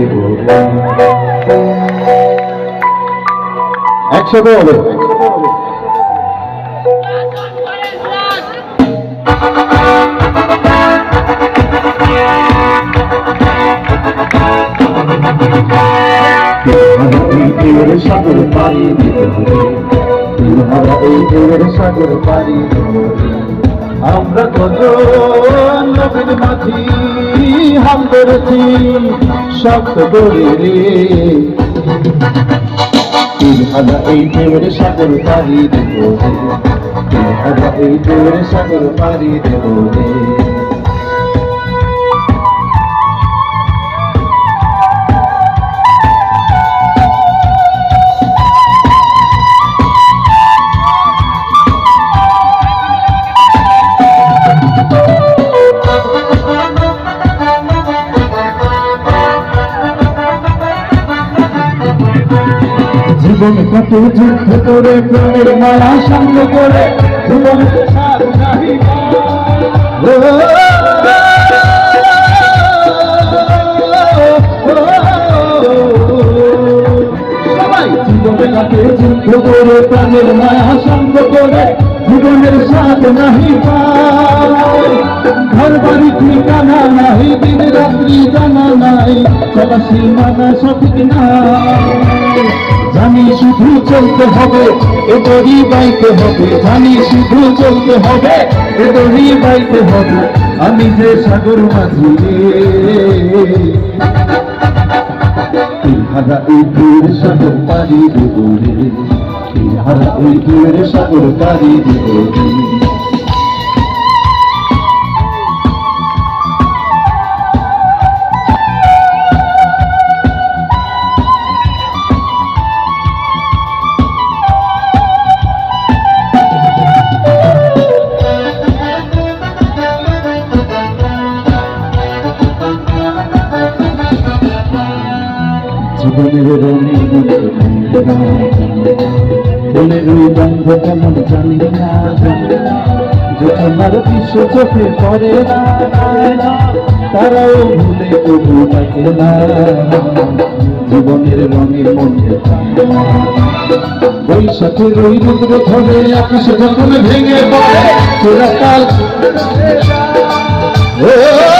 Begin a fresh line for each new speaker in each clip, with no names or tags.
দেব একসাথে হবে। এই সাগর এই পাড়ি আমরা কত নবীন মাঝি হাম ধরেছি। শক্ত করে রে। তিনহারা এই দেবের সাগর পাড়ি দেব তিনহারা এই দেবের সাগর পাড়ি দেব রে। জীবন কত যুদ্ধ করে প্রেমের মায়া সাঙ্গ করে জীবন যুদ্ধ করে প্রাণের মায়া সাঙ্গ করে জীবনের সাথ নাহি ঘর বাড়ি ঠিকানা নাই দিন রাত্রি জানা নাই চলা সীমানা সঠিক নাই। জানি শুধু চলতে হবে, এ বাইতে হবে। জানি শুধু চলতে হবে, এ বাইতে হবে। আমি যে সাগর মাঝি সাগর পারি দেব রে। সাগর পারি দেব রে। জীবনের রঙে মনের ওই বন্ধ কেমন জানি না আর বিশ্ব চোখে পড়ে তারাও ভুলে তবু থাকে না। জীবনের রঙে মনে বৈশাখের ওই রুদ্র ধরে আকাশে যখন ভেঙে পড়ে, চিরকাল। ও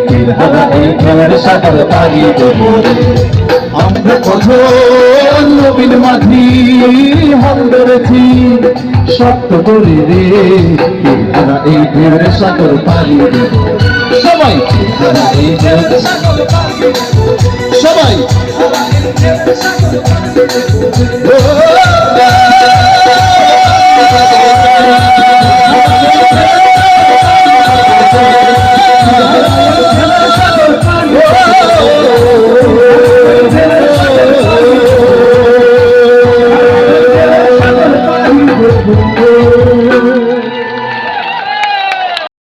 রে তোর সাগর পারি দেব রে আমরা কত নবীন মাঝি হাল ধরেছি, সত্য করে রে তারা এই ঢেউয়ের সাগর পারি সবাই তারা এই ঢেউয়ের সাগর পারি। সবাই ও